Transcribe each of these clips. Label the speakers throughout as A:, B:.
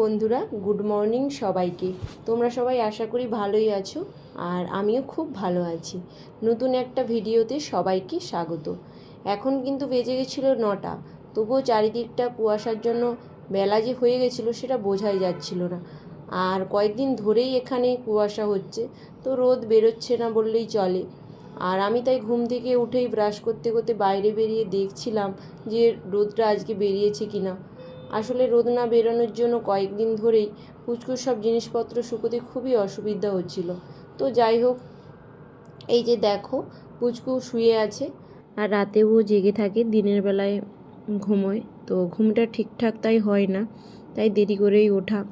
A: বন্ধুরা good morning সবাইকে। তোমরা সবাই আশা করি ভালোই আছো আর আমিও খুব ভালো আছি। নতুন একটা ভিডিওতে সবাইকে স্বাগত। এখন কিন্তু বেজে গেছিল নটা। তবুও চারিদিকটা কুয়াশার জন্য বেলা যে হয়ে গেছিল সেটা বোঝাই যাচ্ছিল না। আর কয়েকদিন ধরেই এখানে কুয়াশা হচ্ছে, তো রোদ বেরোচ্ছে না বললেই চলে। আর আমি তাই ঘুম থেকে উঠেই ব্রাশ করতে করতে বাইরে বেরিয়ে দেখছিলাম যে রোদটা আজকে বেরিয়েছে কি না আসলে রোদ না বেরোনোর জন্য কয়েকদিন ধরেই পুচকুর সব জিনিসপত্র শুকোতে খুবই অসুবিধা হচ্ছিল। তো যাই হোক, এই যে দেখো পুচকু শুয়ে আছে আর রাতেও জেগে থাকে, দিনের বেলায় ঘুমোয়। তো ঘুমটা ঠিকঠাক তাই হয় না, তাই দেরি করেই ওঠা।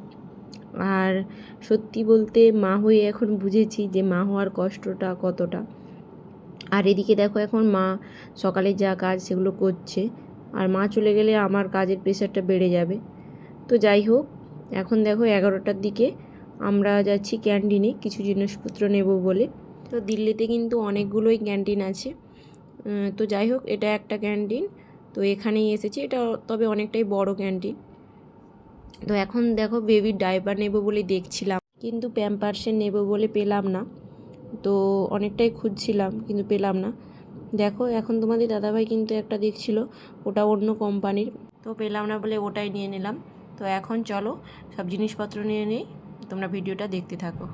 A: আর সত্যি বলতে মা হয়ে এখন বুঝেছি যে মা হওয়ার কষ্টটা কতটা। আর এদিকে দেখো এখন মা সকালে যা কাজ সেগুলো করছে আর মা চলে গেলে আমার কাজের প্রেশারটা বেড়ে যাবে। তো যাই হোক, এখন দেখো এগারোটার দিকে আমরা যাচ্ছি ক্যান্টিনে কিছু জিনিসপত্র নেব বলে। তো দিল্লিতে কিন্তু অনেকগুলোই ক্যান্টিন আছে। তো যাই হোক, এটা একটা ক্যান্টিন তো এখানেই এসেছি। এটা তবে অনেকটাই বড় ক্যান্টিন তো এখন দেখো বেবির ডাইপার নেব বলে দেখছিলাম। কিন্তু প্যাম্পার্সের নেব বলে পেলাম না। তো অনেকটাই খুঁজছিলাম, কিন্তু পেলাম না। দেখো, এখন তোমাদের দাদাভাই কিন্তু একটা দেখছিল, ওটা অন্য কোম্পানির। তো পেলাম না বলে ওটাই নিয়ে নিলাম। তো এখন চলো, সব জিনিসপত্র নিয়ে নিই, তোমরা ভিডিওটা দেখতে থাকো।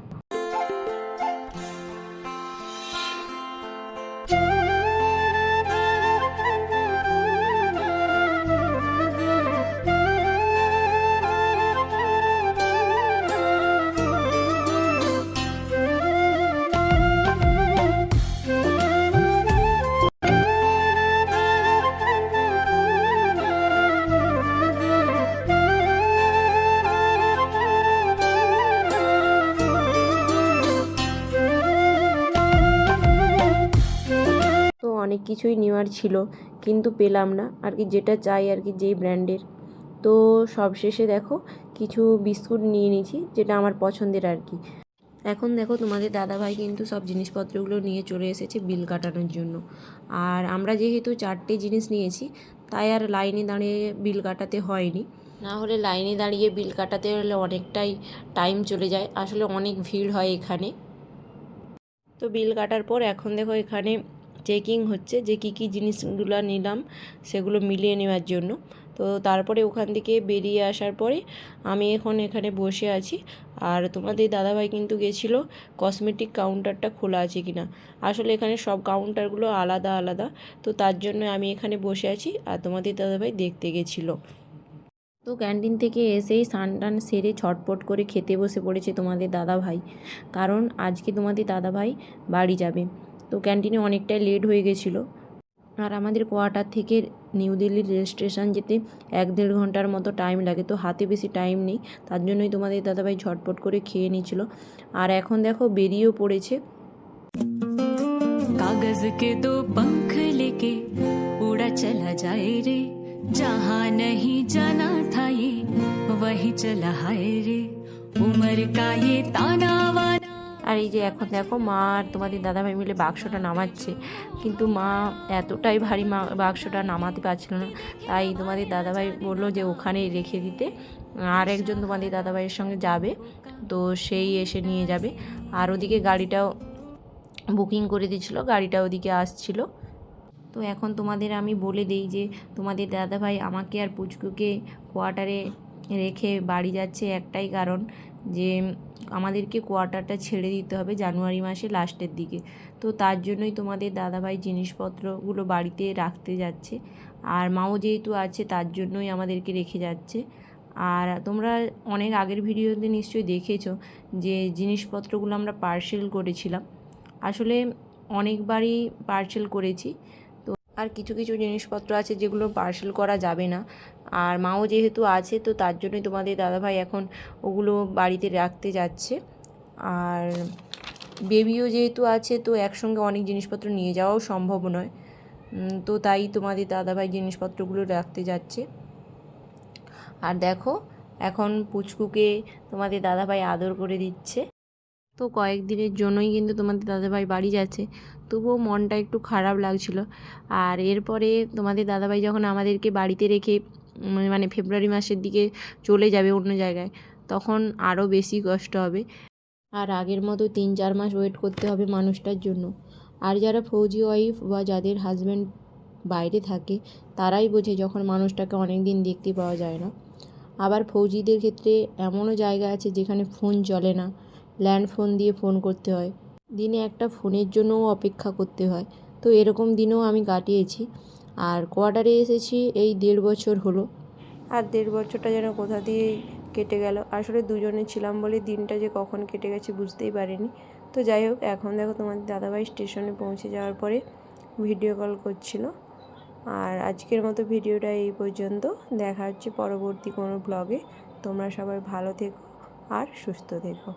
A: অনেক কিছুই নেওয়ার ছিল, কিন্তু পেলাম না। আর কি যেটা চাই আর কি যেই ব্র্যান্ডের। তো সবশেষে দেখো, কিছু বিস্কুট নিয়ে নিয়েছি, যেটা আমার পছন্দের আর কি। এখন দেখো, তোমাদের দাদাভাই কিন্তু সব জিনিসপত্রগুলো নিয়ে চলে এসেছে বিল কাটানোর জন্য। আর আমরা যেহেতু চারটে জিনিস নিয়েছি, তাই আর লাইনে দাঁড়িয়ে বিল কাটাতে হয়নি। না হলে লাইনে দাঁড়িয়ে বিল কাটাতে হলে অনেকটাই টাইম চলে যায়, আসলে অনেক ভিড় হয় এখানে। তো বিল কাটার পর এখন দেখো, এখানে চেকিং হচ্ছে যে কী কী জিনিসগুলো নিলাম, সেগুলো মিলিয়ে নেওয়ার জন্য। তো তারপরে ওখান থেকে বেরিয়ে আসার পরে আমি এখন এখানে বসে আছি। আর তোমাদের দাদাভাই কিন্তু গেছিল কসমেটিক কাউন্টারটা খোলা আছে কিনা। আসলে এখানে সব কাউন্টারগুলো আলাদা আলাদা, তো তার জন্য আমি এখানে বসে আছি আর তোমাদের দাদাভাই দেখতে গেছিল। তো ক্যান্টিন থেকে এসেই স্নান টান সেরে ছটপট করে খেতে বসে পড়েছে তোমাদের দাদা ভাই কারণ আজকে তোমাদের দাদা ভাই বাড়ি যাবে। তো ক্যান্টিনে অনেকটাই লেট হয়ে গেছিলো আর আমাদের কোয়ার্টার থেকে নিউ দিল্লির রেল স্টেশন যেতে এক দেড় ঘন্টার মতো টাইম লাগে তো হাতে বেশি টাইম নেই তার জন্যই তোমাদের দাদাভাই ঝটপট করে খেয়ে নিয়েছিল আর এখন দেখো বেরিয়েও পড়েছে
B: कागज के दो पंख लेके उड़ा चला जाए रे जहाँ नहीं जाना था ये वही चला हाय रे उम्र का ये ताना वाना
A: আর এই যে এখন দেখো মা আর তোমাদের দাদাভাই মিলে বাক্সটা নামাচ্ছে। কিন্তু মা এতটাই ভারী মা, বাক্সটা নামাতে পারছিল না। তাই তোমাদের দাদাভাই বলল যে ওখানেই রেখে দিতে। আর একজন তোমাদের দাদাভাইয়ের সঙ্গে যাবে, তো সেই এসে নিয়ে যাবে। আর ওদিকে গাড়িটাও বুকিং করে দিয়েছিলো, গাড়িটা ওদিকে আসছিল। তো এখন তোমাদের আমি বলে দিই যে তোমাদের দাদাভাই আমাকে আর পুচকুকে কোয়ার্টারে রেখে বাড়ি যাচ্ছে একটাই কারণ। যে আমাদেরকে কোয়ার্টারটা ছেড়ে দিতে হবে জানুয়ারি মাসে লাস্টের দিকে। তো তার জন্যই তোমাদের দাদাভাই জিনিসপত্রগুলো বাড়িতে রাখতে যাচ্ছে। আর মাও যেহেতু আছে, তার জন্যই আমাদেরকে রেখে যাচ্ছে। আর তোমরা অনেক আগের ভিডিওতে নিশ্চয়ই দেখেছ যে জিনিসপত্রগুলো আমরা পার্সেল করেছিলাম। আসলে অনেকবারই পার্সেল করেছি। আর কিছু কিছু জিনিসপত্র আছে যেগুলো পার্সেল করা যাবে না। আর মাও যেহেতু আছে, তো তার জন্যই তোমাদের দাদাভাই এখন ওগুলো বাড়িতে রাখতে যাচ্ছে। আর বেবিও যেহেতু আছে, তো একসঙ্গে অনেক জিনিসপত্র নিয়ে যাওয়াও সম্ভব নয়। তো তাই তোমাদের দাদাভাই জিনিসপত্রগুলো রাখতে যাচ্ছে। আর দেখো, এখন পুচকুকে তোমাদের দাদাভাই আদর করে দিচ্ছে। তো কয়েকদিনের জন্যই কিন্তু তোমাদের দাদাভাই বাড়ি যাচ্ছে। তবুও মনটা একটু খারাপ লাগছিল। আর এরপরে তোমাদের দাদাভাই যখন আমাদেরকে বাড়িতে রেখে মানে ফেব্রুয়ারি মাসের দিকে চলে যাবে অন্য জায়গায়, তখন আরও বেশি কষ্ট হবে। আর আগের মতো তিন চার মাস ওয়েট করতে হবে মানুষটার জন্য। আর যারা ফৌজি ওয়াইফ বা যাদের হাজব্যান্ড বাইরে থাকে, তারাই বোঝে যখন মানুষটাকে অনেক দিন দেখতে পাওয়া যায় না। আবার ফৌজিদের ক্ষেত্রে এমনও জায়গা আছে যেখানে ফোন চলে না। ল্যান্ড ফোন দিয়ে ফোন করতে হয়। দিনে একটা ফোনের জন্যও অপেক্ষা করতে হয়। তো এরকম দিনেও আমি কাটিয়েছি। আর কোয়ার্টারে এসেছি, এই দেড় বছর হলো। আর দেড় বছরটা যেন কোথা দিয়ে কেটে গেল। আসলে দুজনে ছিলাম বলে দিনটা যে কখন কেটে গেছে বুঝতেই পারিনি। তো যাই হোক, এখন দেখো তোমাদের দাদাভাই স্টেশনে পৌঁছে যাওয়ার পরে ভিডিও কল করছিল। আর আজকের মতো ভিডিওটা এই পর্যন্ত। দেখা হচ্ছে পরবর্তী কোনো ব্লগে। তোমরা সবাই ভালো থেকো আর সুস্থ থেকো।